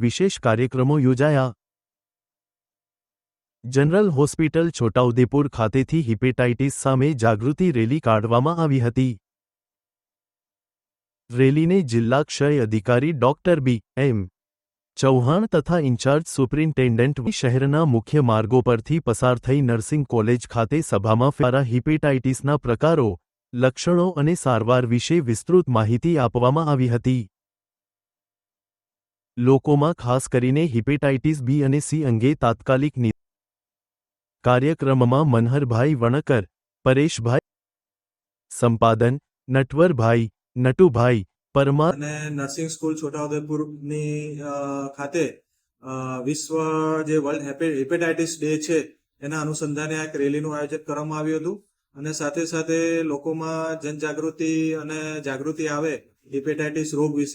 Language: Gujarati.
વિશેષ કાર્યક્રમો યોજાયા. જનરલ હોસ્પિટલ છોટાઉદેપુર ખાતેથી હિપેટાઇટિસ સામે જાગૃતિ રેલી કાઢવામાં આવી હતી. રેલીને જિલ્લા ક્ષય અધિકારી ડોક્ટર બી. એમ. ચૌહાણ તથા ઇન્ચાર્જ સુપ્રિન્ટેન્ડન્ટ શહેરના મુખ્ય માર્ગો પરથી પસાર થઈ નર્સિંગ કોલેજ ખાતે સભામાં ફારા હિપેટાઇટિસના પ્રકારો, લક્ષણો અને સારવાર વિશે વિસ્તૃત માહિતી આપવામાં આવી હતી. લોકોમાં ખાસ કરીને હિપેટાઇટિસ બી અને સી અંગે તાત્કાલિક કાર્યક્રમમાં મનહરભાઈ વણકર, પરેશભાઈ સંપાદન, નટવરભાઈ, નટુભાઈ, પરમાર અને નર્સિંગ સ્કૂલ છોટાઉદેપુરની ખાતે વિશ્વ જે વર્લ્ડ હેપે- હેપેટાઇટિસ ડે છે, એના અનુસંધાને આ એક રેલીનું આયોજન કરવામાં આવ્યું હતું. અને સાથે સાથે લોકોમાં જનજાગૃતિ અને જાગૃતિ આવે, હિપેટાઇટિસ રોગ વિશે.